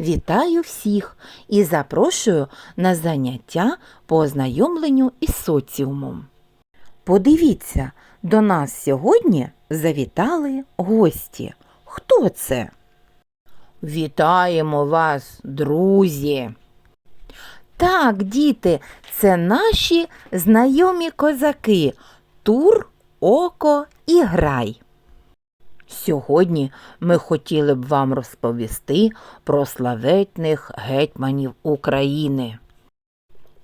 вітаю всіх і запрошую на заняття по ознайомленню із соціумом. Подивіться, до нас сьогодні завітали гості. Хто це? Вітаємо вас, друзі! Так, діти, це наші знайомі козаки Тур, Око і Грай. Сьогодні ми хотіли б вам розповісти про славетних гетьманів України.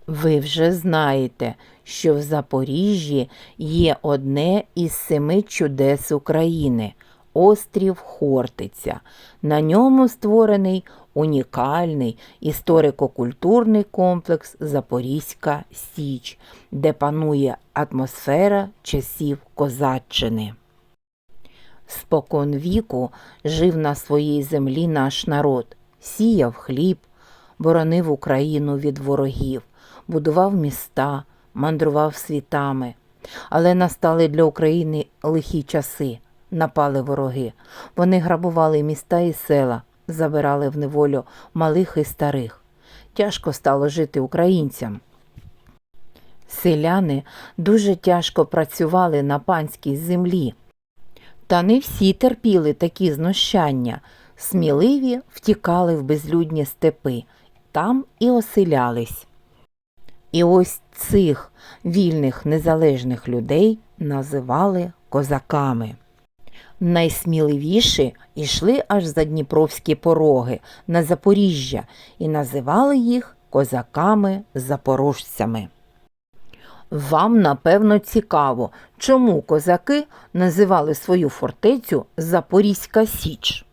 Ви вже знаєте, що в Запоріжжі є одне із семи чудес України острів Хортиця. На ньому створений унікальний історико-культурний комплекс Запорізька Січ, де панує атмосфера часів козаччини. Спокон віку жив на своїй землі наш народ, сіяв хліб, боронив Україну від ворогів, будував міста, мандрував світами. Але настали для України лихі часи, напали вороги. Вони грабували міста і села, забирали в неволю малих і старих. Тяжко стало жити українцям. Селяни дуже тяжко працювали на панській землі. Та не всі терпіли такі знущання. Сміливі втікали в безлюдні степи, там і оселялись. І ось цих вільних незалежних людей називали козаками. Найсміливіші йшли аж за Дніпровські пороги на Запоріжжя і називали їх козаками-запорожцями. Вам, напевно, цікаво, чому козаки називали свою фортецю Запорізька Січ.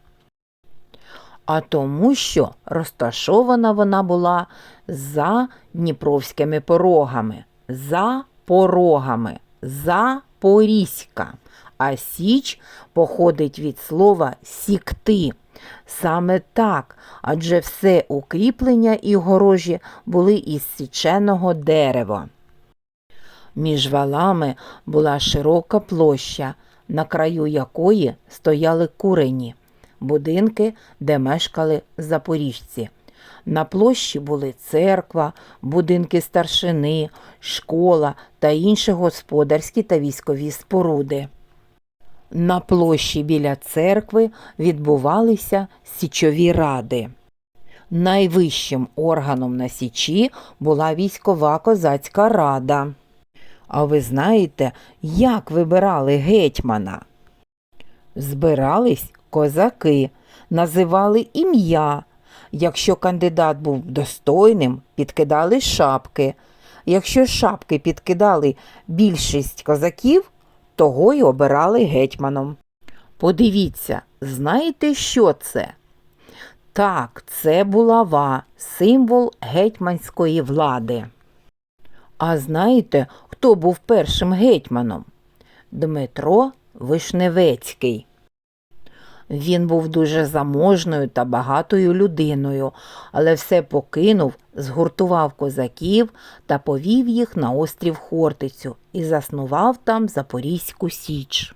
А тому, що розташована вона була за Дніпровськими порогами, за порогами, Запорізька, а Січ походить від слова сікти. Саме так, адже все укріплення і огорожі були із січеного дерева. Між валами була широка площа, на краю якої стояли курені, будинки, де мешкали запоріжці. На площі були церква, будинки старшини, школа та інші господарські та військові споруди. На площі біля церкви відбувалися січові ради. Найвищим органом на січі була військова козацька рада. А ви знаєте, як вибирали гетьмана? Збирались козаки, називали ім'я. Якщо кандидат був достойним, підкидали шапки. Якщо шапки підкидали більшість козаків, того й обирали гетьманом. Подивіться, знаєте, що це? Так, це булава, символ гетьманської влади. А знаєте, хто був першим гетьманом? Дмитро Вишневецький. Він був дуже заможною та багатою людиною, але все покинув, згуртував козаків та повів їх на острів Хортицю і заснував там Запорізьку Січ.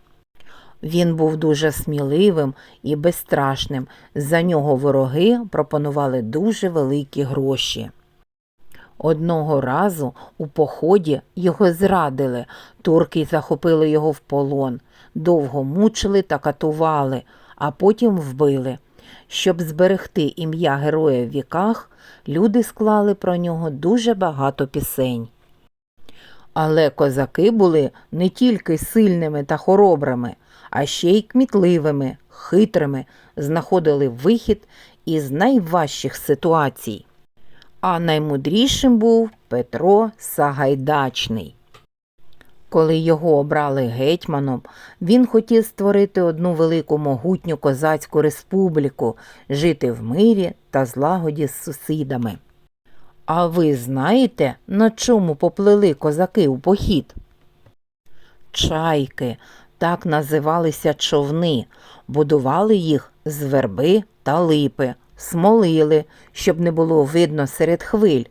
Він був дуже сміливим і безстрашним. За нього вороги пропонували дуже великі гроші. Одного разу у поході його зрадили, турки захопили його в полон, довго мучили та катували, а потім вбили. Щоб зберегти ім'я героя в віках, люди склали про нього дуже багато пісень. Але козаки були не тільки сильними та хоробрими, а ще й кмітливими, хитрими, знаходили вихід із найважчих ситуацій. А наймудрішим був Петро Сагайдачний. Коли його обрали гетьманом, він хотів створити одну велику могутню козацьку республіку, жити в мирі та злагоді з сусідами. А ви знаєте, на чому поплили козаки у похід? Чайки, так називалися човни, будували їх з верби та липи, смолили, щоб не було видно серед хвиль.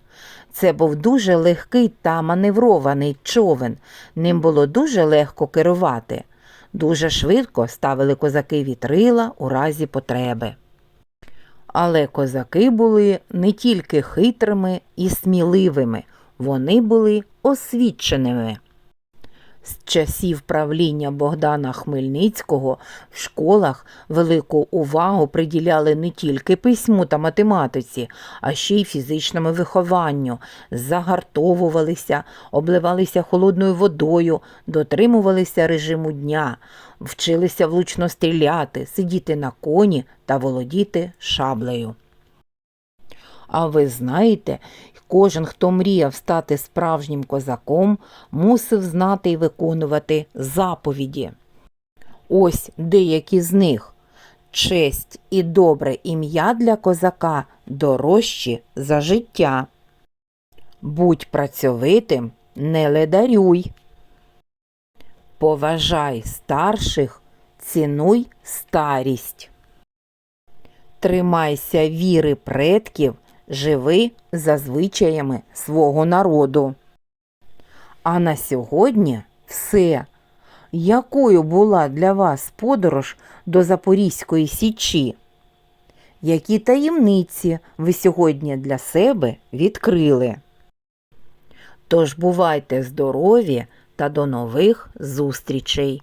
Це був дуже легкий та маневрований човен, ним було дуже легко керувати. Дуже швидко ставили козаки вітрила у разі потреби. Але козаки були не тільки хитрими і сміливими, вони були освіченими. З часів правління Богдана Хмельницького в школах велику увагу приділяли не тільки письму та математиці, а ще й фізичному вихованню, загартовувалися, обливалися холодною водою, дотримувалися режиму дня, вчилися влучно стріляти, сидіти на коні та володіти шаблею. А ви знаєте, кожен, хто мріяв стати справжнім козаком, мусив знати і виконувати заповіді. Ось деякі з них. Честь і добре ім'я для козака дорожчі за життя. Будь працьовитим, не ледарюй. Поважай старших, цінуй старість. Тримайся віри предків, живи за звичаями свого народу. А на сьогодні все. Якою була для вас подорож до Запорізької Січі? Які таємниці ви сьогодні для себе відкрили? Тож бувайте здорові та до нових зустрічей!